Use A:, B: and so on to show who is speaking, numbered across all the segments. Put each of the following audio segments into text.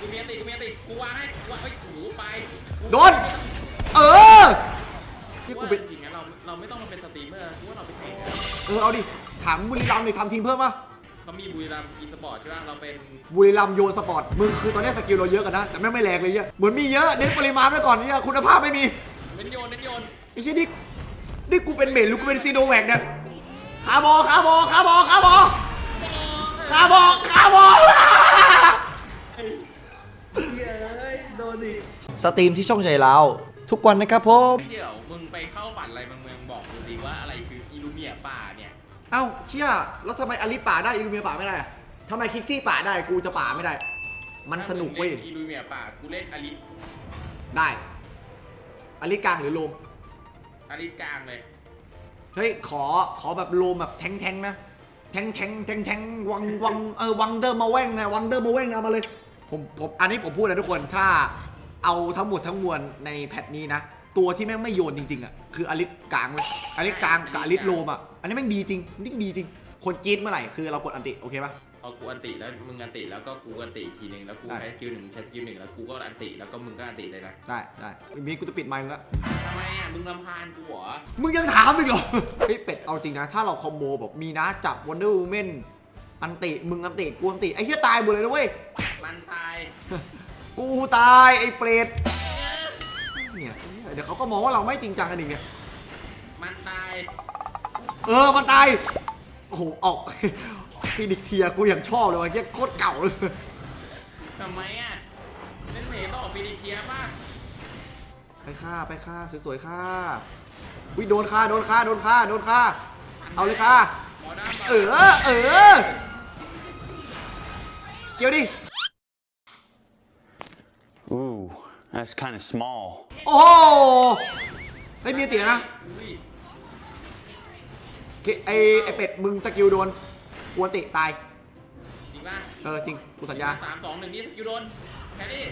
A: กูเมียติกูเมียติกูวางให้กูวางไอ้ยหูไป
B: โดน เออที่
A: กู
B: กู
A: เป็
B: เป็นน
A: จริงๆนะเราเราไม่ต้องมาเป็นสตรีมเมอร์กูว่าเราเป็นเทรด
B: เออเอาดิถามบุรีรัมย์เลยทำทีมเพิ่มป่ะ
A: เขามีบุรีรัมย์อีสปอร์ตใช่ไหมเราเป็น
B: บุรีรัมย์โยนสปอร์ตมึงคือตอนนี้สกิลเราเยอะกันนะแต่แม่งไม่แรงเลยเนี่ยเหมือนมีเยอะเน้นปริมาณไว้ก่อนเนี่ยคุณภาพไม่มี
A: เน้นโยนเน้นโยน
B: ไอ้เชี่ยนี่นี่กูเป็นเมดหรือกูเป็นซีโนแวกเนี่ยคาร์บอคาร์บอคาร์บอคาร์บอคาร์บอคาร์บอ สตรีมที่ช่องใจเราทุกวันนะครับผม
A: เดี๋ยวมึงไปเข้าฝันอะไรมึงมึงบอกกูดีว่าอะไรคืออิลูเมียป่าเนี่ย
B: เอ้าเชี่ยแล้วทำไมอลิป่าได้อิลูเมียป่าไม่ได้อะทำไมคิกซี่ป่าได้กูจะป่าไม่ได้ มันสนุกเว้ย
A: ถ้ามึงล่อิลูเมียป่ากูเล่นอลิส
B: ได้อลิกลางหรือโลม
A: อลิสกลางเลย
B: เฮ้ยขอขอแบบโลมแบบแทงแทงๆนะแทงแทงแทงแทงวังวังเออวังเดอร์มาแว่งไงวังเดอร์มาแว่งเอามาเลยผมผมอันนี้ผมพูดนะทุกคนถ้า เอาทั้งหมดทั้งมวลในแพทนี้นะ ตัวที่แม่งไม่โยนจริงๆอะคืออลิสกลางเลยอลิสกลางกับอลิสโลมอะอันนี้แม่งดีจริงนี่ดีจริง คนกรีดเมื่อไหร่คือเรากดอันติโอเคปะ
A: เอากูอันติแล้วมึงอันติแล้วก็กูอันติอีกทีหนึ่งแล้วกู
B: ได้
A: ใช้สกิลหนึ่งใช้สกิลหนึ่งแล้วกูก็อันติแล้วก็มึงก็อันติเลยนะ
B: ได้ได้มีกูจะปิดไมค์มึงละ
A: ทำไมอะมึงรำพานกูเหรอ
B: มึงยังถามอีกเหรอเฮ้ยเป็ดเอาจริงนะ ถ้าเราคอมโบแบบมีนะจับวันเดอร์วูแมนอันติมึงอันติกูอันติไอ้เหี้ยตายหมดเลยนะเว้ย
A: มันตาย
B: กูตายไอ้เปรตเนี่ยเดี๋ยวเขาก็มองว่าเราไม่จริงจังกันอีกเนี่ย
A: มันตาย
B: เออ มันตาย โอ้โห ออกฟินิกเทียกูยังชอบเลยว่ะเหี้ยโคตรเก่าเลย
A: ทำไมอะ เล่นเมย์ต้องออกฟิลิเคียมาก
B: ไปฆ่าไปฆ่าสวยๆฆ่าวิโดนฆ่าโดนฆ่าโดนฆ่าโดนฆ่า เอาเลยฆ่า
A: หมอด้าม
B: เออ เออ เกี่ยวดิ
C: Ooh, that's kind of small.
B: โอ้โหไอ้ยมีเตียนะ
A: อุ้ย
B: เคไอไอเป็ดมึงสกิลโดนกวนติตาย
A: จริงป่ะ
B: เออจริงกูสัญญา
A: สามสองหนึ่งนี่ยูโดนแค่นี้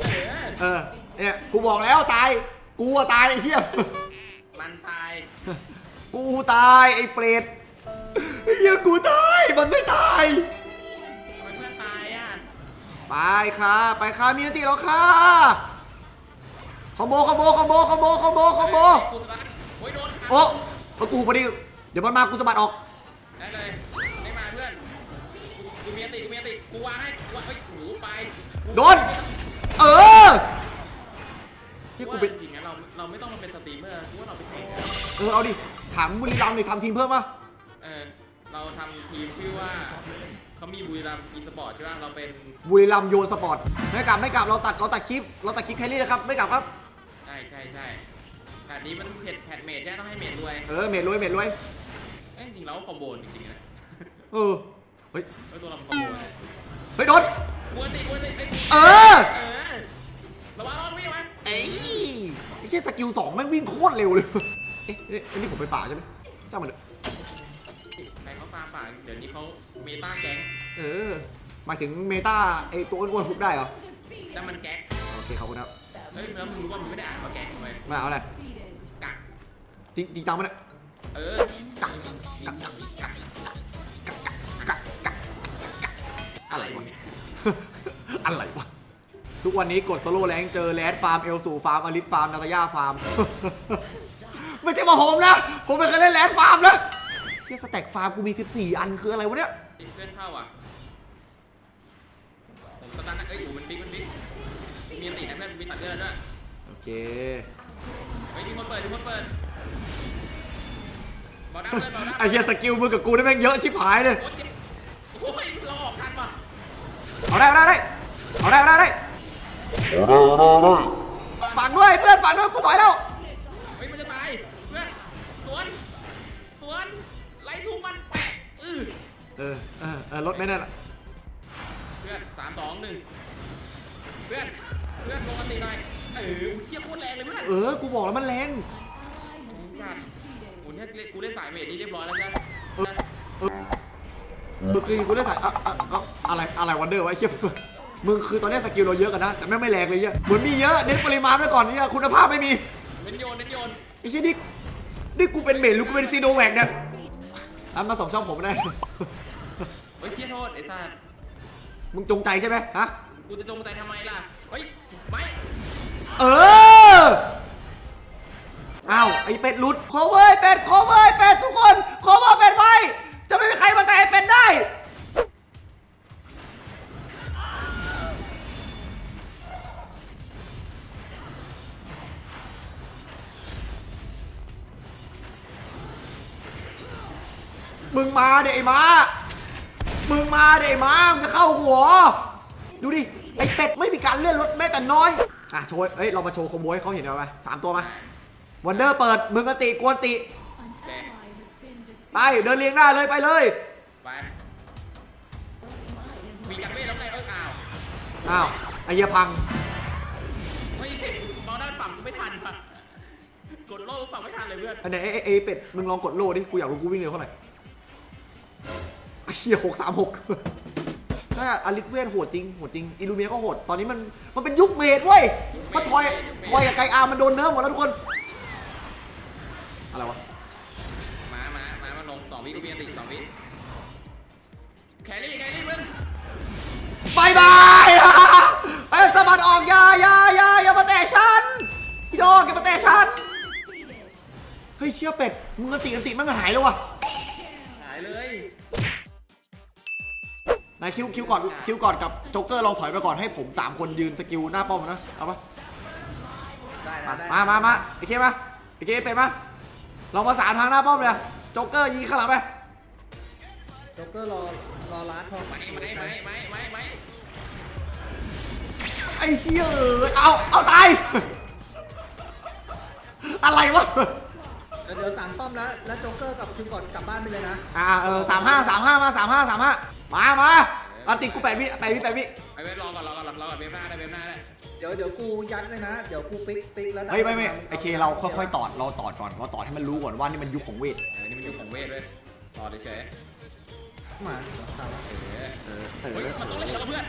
A: เออ
B: เออเนี่ยกูบอกแล้วตาย กูอะตายไอ้เหี้ย
A: มันตาย
B: กูตายไอ้เปรตไอ้เหี้ยกูตาย มันไม่ตาย
A: ไป
B: ค่ะ ไปค่ะมีอันติแล้วค่ะคอมโบคอมโบคอมโบคอมโบคอมโบคอมโบ
A: กูสะบัดโอ้ยโดน
B: โอ้เอากูพอดี เดี๋ยวมันมากูสะบัดออก
A: ได้เลยไม่มาเพื่อนกูมีอันติกูมีอันติกูวางให้กูวางไอ้ยหูไป
B: โดน เออที่
A: กู
B: กู
A: เป็
B: เป็นน
A: จริงนะเราเราไม่ต้องมาเป็นสตรีมเมอร์กูว่าเราเป็นเทรด
B: เออเอาดิถามบุรีรัมย์เลยทำทีมเพิ่มป่ะ
A: เออเราทำทีมชื่อว่า เขามีบุรีรัมย์อีสปอร์ตใช่ไหมเราเป็น
B: บุรีรัมย์โยนสปอร์ตไม่กลับไม่กลับเราตัดเราตัดคลิป เราตัดคลิปแคลรี่นะครับไม่กลับครับ
A: ใช่ใช่ใช่แต่นี้มันเผ็ดแพดเมดแค่ต้องให้เมดด้วย
B: เออเมดรวยเมดรวย
A: เอ้ยจริงๆเราก็คอมโบจริงๆนะ
B: เออเฮ้ย
A: เอ้ยตัวเรามันคอมโบเลย
B: เฮ้ยโดน
A: กวนติกวนติไอ้ย
B: เออ
A: เออระวังระวังวิ่งมัน
B: เอ้ยไม่ใช่สกิลสองแม่งวิ่งโคตรเร็วเลยเอ๊ะเอ๊ะอันนี้ผมไปป่าใช่ไหมเจ้ามันเถอะ
A: ในเขาฟาร์มป่าเดี๋ยวนี้เขาเมตาแก๊ง
B: เออหมายถึงเมตาไอตัวอ้วนๆทุกได้เหรอ
A: นั่นมันแก๊ง
B: โอเคขอบคุณครับ
A: เฮ้ยแล้วมึงรู้ว่ามันไม่ได้อ่านว่าแก๊งเลยมา
B: เอาอะไร
A: กัก
B: จริงจริงจังปะเนี่ย
A: เออ
B: กักกักกักกักกักกักอะไรวะ อะไรวะ ทุกวันนี้กดโซโล่แรงเจอแรดฟาร์มเอลสูฟาร์มอลิฟฟาร์มนาตาย่าฟาร์ม ไม่ใช่มาผมนะ ผมไม่เคยเล่นแรดฟาร์มนะ ยสแต็กฟาร์มกูมี 14 อันคืออะไรวะเนี่ย
A: ติดเพื่อนเข้าอะผมสตาร์ทนะเอ้ยอยู่มันบิ๊กมันบิ๊กมีอันตินะเพื่อนมีตัดเลือดด้วย
B: โอเค
A: เฮ้ยที่คนเปิดที่คนเปิดบอกด้าเพื่อนบอกด้า
B: ไอ้เหี้ยสกิลมึงกับกูนี่แม่งเยอะชิบหายเลย
A: โอ๊ยเจ็บโอ้ยเราออกทันป่ะ
B: เอาได้เอาได้เอาได้เอาได้เอาได้ฝังด้วยเพื่อนฝังด้วยกูถอยแล้ว เออเออเออรถไม่แน่นอะ
A: เพื่อนสามสองหนึ่งเพื่อนเพื่อนลงกันตีหน่อยเอออุ๊ยเทียบโคตรแรงเลยเพื่อน
B: เออ กูบอกแล้วมันแรง
A: จัดกูเนี่ยเล่นกูเล่นสายเมดนี่เรียบร้อยแล้วจ้ะ
B: มึงคือกูได้ใส่อะอะอะอะไรอะไรวันเดอร์วะไอ้เชี่ยมึงคือตอนนี้สกิลเราเยอะกันนะ แต่แม่งไม่แรงเลยเนี่ยเหมือนมีเยอะเน้นปริมาณไว้ก่อนเนี่ยคุณภาพไม่มี
A: เน้นโยนเน้นโยน
B: ไอ้เชี่ยนี่นี่กูเป็นเมดหรือกูเป็นซีโนแวกเนี่ยอันมาส่งช่องผมได้
A: เฮ้ยเชี่ย โทษไอ้สัส
B: มึงจงใจใช่ไหมฮะ
A: กูจะจงใจทำไมล่ะ เฮ้ย ไม่
B: เออ อ้าวไอเป็ดหลุดโคเวอร์เป็ดโคเวอร์เป็ดทุกคนโคเวอร์เป็ดไว้ จะไม่มีใครมาแต่ไอ้เป็ดได้ มึงมาเดี๋ยวไอ้ม้า มึงมาเดี๋ยวไอ้ม้ามึงจะเข้าหัว ดูดิ ไอ้เป็ดไม่มีการเลื่อนรถแม้แต่น้อย อะโชว์เอ้ย เรามาโชว์คอมโบให้เขาเห็นเอาไปสามตัวมาวันเดอร์เปิด มึงกติกวนติ
A: แดง
B: ไป เดินเรียงหน้าเลยไปเลย
A: ไปมีจักรเวทแล้วไงเอออ้าว
B: อ้าวไอ้เหี้ยพัง
A: ไม่เห็นมองด้านฝั่งกูไม่ทันป่ะกดโล่ฝั่งไม่ทันเลยเพื่อน
B: อันไหนไอ้ไอ้ไอ้เป็ด มึงลองกดโล่ดิ กูอยากรู้กูวิ่งเร็วเท่าไหร่ ไอ้เหี้ยหกสามหกถ้าอลิสเวทโหดจริงโหดจริงอิลูเมียก็โหด ตอนนี้มันมันเป็นยุคเมดเว้ยมาทอยทอยกับไกอาร์มันโดนเนื้อหมดแล้วทุกคน อะไรวะ
A: มามามามาลงสองวิกูมีอันติสองวิแครี่แครี่มึง
B: บายบายเอ้ยสะบัดออกอยาอยาอยาอย่ามาแตะฉันพี่ดอกอย่ามาแตะฉันเฮ้ยเชี่ยเป็ดมึงอันติอันติมันหายแล้ววะ
A: หายเลย
B: นายคิวคิวก่อนคิวก่อนกับโจ๊กเกอร์ลองถอยไปก่อนให้ผมสามคนยืนสกิลหน้าป้อมนะเอาปะ
D: ได้นะได้
B: มามามาไอเคมาไอเคเป็ดมาเรามาสามทางหน้าป้อมเลยโจ๊กเกอร์ยิงข้างหลังไป
D: โจ๊กเกอร์รอรอร้านทอง
A: ไม่ไม่ไม่ไม่ไม่ไม่
B: ไอ้เชี่ยเอ้ยเอาเอาตายอะไรวะ
D: เดี๋ยวเดี๋ยวสั่งป้อมแล้วแล้วโจ๊กเกอร์กับคิวก่อนกลับบ้านไปเลยนะ
B: อ่าเออสามห้าสามห้ามาสามห้าสามห้า มามาเอาติดกูแปดวิแปดวิแปดวิ
A: ไอเวทรอก่อนรอก่อนรอก่อนเว็บหน้าได้เว็บหน้าได้
D: เดี๋ยวเดี๋ยวกูยัดเลยนะ เดี๋ยวกูปิ๊กปิ๊กแล้วนะ
B: เฮ้ยไม่ไม่ไอเคเราค่อยๆตอดเราตอดก่อนเราตอดให้มันรู้ก่อนว่านี่มันยุคของเวท
A: เออนี่มันยุคของเวทด้วยรอเฉย
D: มาตามมา
A: ๆเออ
B: เออเอ
A: เฮ้ย
B: อ
A: มันต้องเล่นกับเพื่อน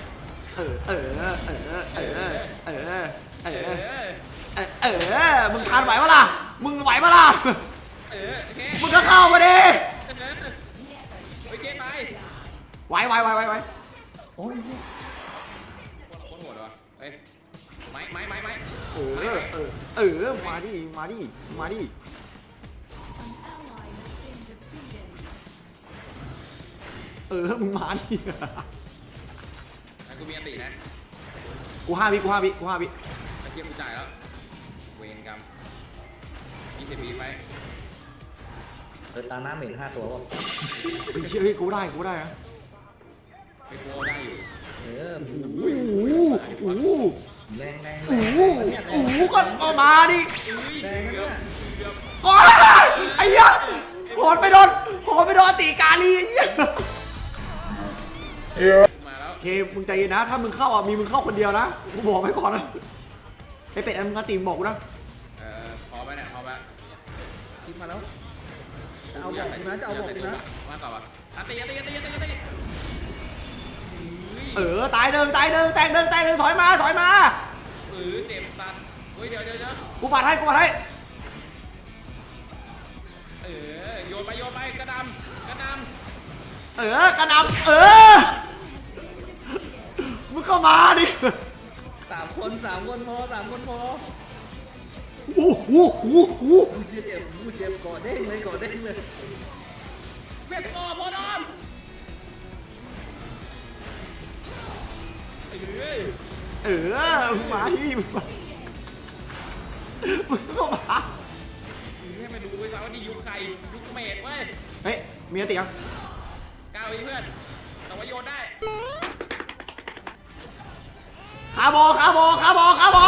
B: เออเออเออเออเออเออเออ
A: เออ
B: เออเออมึงทานไหวปะล่ะมึงไหวปะล่ะ
A: เออโอเค
B: มึงก็เข้ามาดิ
A: โอเคไป
B: ไหวไหวไหวไหวไหว
D: โอ้ย
A: โคตรโหดว่ะเอ้ยไม้ไม้ไม้ไม้
B: เออเออเออมาดิมาดิมาดิเออมึงมาดิ
A: ไอ้กูมีอันตินะ
B: กูห้าวิกูห้าวิกูห้าวิ
A: ไอ้เทียบกูจ่ายแล้วเวรกรรมยี่สิบปีไป
D: เออตาหน้าเหม็นห้าตัววะ
B: เฮ้ยเฮ้ยกูได้กูได้นะ
A: ไป โกได้อยู่
D: เออ
B: โอ้โหโอ้โห
D: แรงแรงแร
B: โอ้
D: ง
B: โหโอ้โหก็เอมาดิ
D: แรงนะ
B: โอ้ยไอ้เหี้ยโหดไปโดนโหดไปโดนตีกาลีไอ้เหี้ย
A: มาแล้ว
B: เคมึงใจเย็นนะ ถ้ามึงเข้าอะมีมึงเข้าคนเดียวนะกูบอกไว้ก่อนนะไอ้เป็ดอันมึงก็ตีมบอกกูนะ
A: เออพอไปเนี่ยพอไป
D: คิดมาแล้วจะเอาบอกนะจะเอาบอกนะ
A: มาต่อวะตีตีตีตีตี
B: เออตายหนึ่งตายหนึ่งแตกหนึ่งแตกหนึ่งถอยมาถอยมา
A: เออเจ็บตันเฮ้ยเดี๋ยวเดี๋ยวเดี๋ยว
B: กูปัดให้กูปัดให้
A: เออโยนไปโยนไปกระดำกระด
B: เออกระหนำเออมึงก็มาดิ
D: สามคนสามคนพอสามคนพอ
B: อู้หูหูหู
D: กูเจ็บกูเจ็บก่อเด้งเลยก่อเด้งเลยำ
A: เวทโซ่โพดอม เอ้ย
B: เออมึงมาดิมึงมามึงก็มา
A: เนี่ยไม่รู้เว้ซ้ำว่านี่ยุคใครยุคเมดเว้ย
B: เฮ้ยมีอะไรติยัง
A: ก้าวอีเพื่อนแต่ว่าโยนได้
B: ขาบอขาบอขาบอขาบอ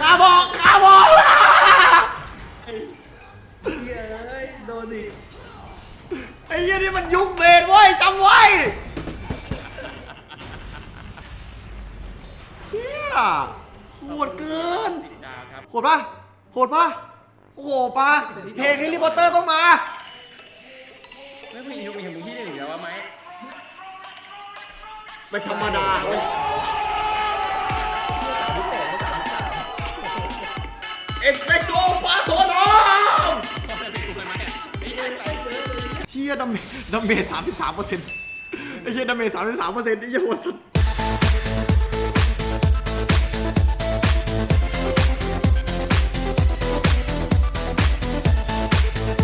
B: ขาบอขาบอ
D: เฮ้ยโดนอีก
B: ไอ้เหี้ยนี่มันยุคเบสเว้ยจำไว้ เชี่ยโหดเกิน
A: ติดดาวครับ
B: โหดปะโหดปะโอ้โหปะเพลงนี้รีพอร์เตอร์ต้องมา
A: ไม่มียุคมีของที่หนึ่งแล้ววะไหม
B: ไม่ธรรมดาเว้ยเอ็กซ์เพโกปาโทนอม
A: ก็เป็นกูเป็นไหมไอ้เหี้ยใส่เสื้อ
B: เชี่ยดัมเมดัมเมจสามสิบสามเปอร์เซ็นต์ไอ้เหี้ยดาเมจสามสิบสามเปอร์เซ็นต์ไอ้เหี้ยโหดสัส